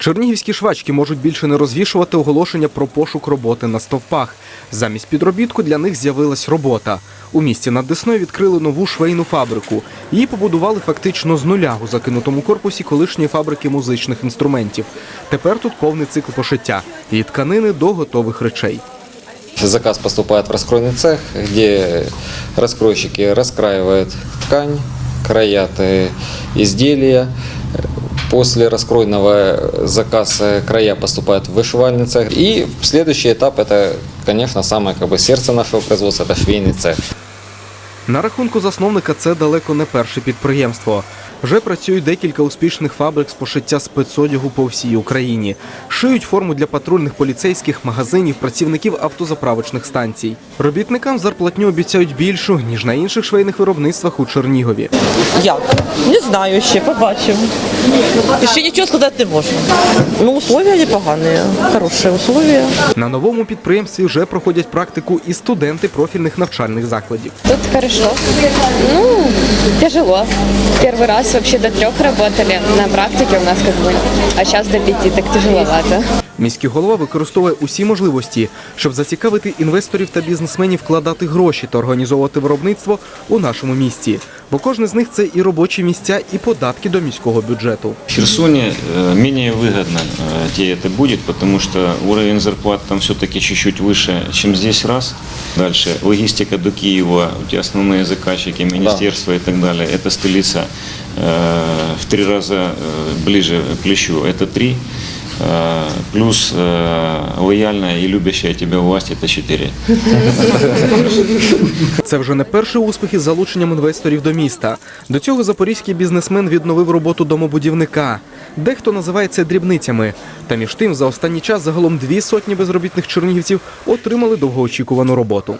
Чернігівські швачки можуть більше не розвішувати оголошення про пошук роботи на стовпах. Замість підробітку для них з'явилась робота. У місті над Десною відкрили нову швейну фабрику. Її побудували фактично з нуля у закинутому корпусі колишньої фабрики музичних інструментів. Тепер тут повний цикл пошиття від тканини до готових речей. Заказ поступает в раскройный цех, где раскройщики раскраивают ткань, краят изделия. После раскройного заказа края поступают в вышивальный цех. И следующий этап – это, конечно, самое как бы, сердце нашего производства – это швейный цех. На рахунку засновника це далеко не перше підприємство. Вже працюють декілька успішних фабрик з пошиття спецодягу по всій Україні. Шиють форму для патрульних поліцейських, магазинів, працівників автозаправочних станцій. Робітникам зарплатню обіцяють більшу ніж на інших швейних виробництвах у Чернігові. Як? Не знаю ще, побачимо. Ще нічого сказати не можна. Ну, условия непогані, хороші условия. На новому підприємстві вже проходять практику і студенти профільних навчальних закладів. Тут хорошо. Ну, тяжело. Первый раз вообще до трех работали на практике у нас как бы, а сейчас до пяти, так тяжеловато. Міський голова використовує усі можливості, щоб зацікавити інвесторів та бізнесменів вкладати гроші та організовувати виробництво у нашому місті. Бо кожне з них це і робочі місця, і податки до міського бюджету. В Херсоне э, менее выгодно э, тебе это будет, потому что уровень зарплат там все-таки чуть-чуть выше, чем здесь раз. Дальше логистика до Киева, у тебя основные заказчики, министерства и так далее. Это столица э, в три раза э, ближе к Плещу, это три. Э, Плюс э, лояльная и любящая тебя власть это четыре. Це вже не перший успіх із залученням інвесторів до міста. До цього запорізький бізнесмен відновив роботу домобудівника. Дехто називає це дрібницями. Та між тим, за останній час загалом дві сотні безробітних чернігівців отримали довгоочікувану роботу.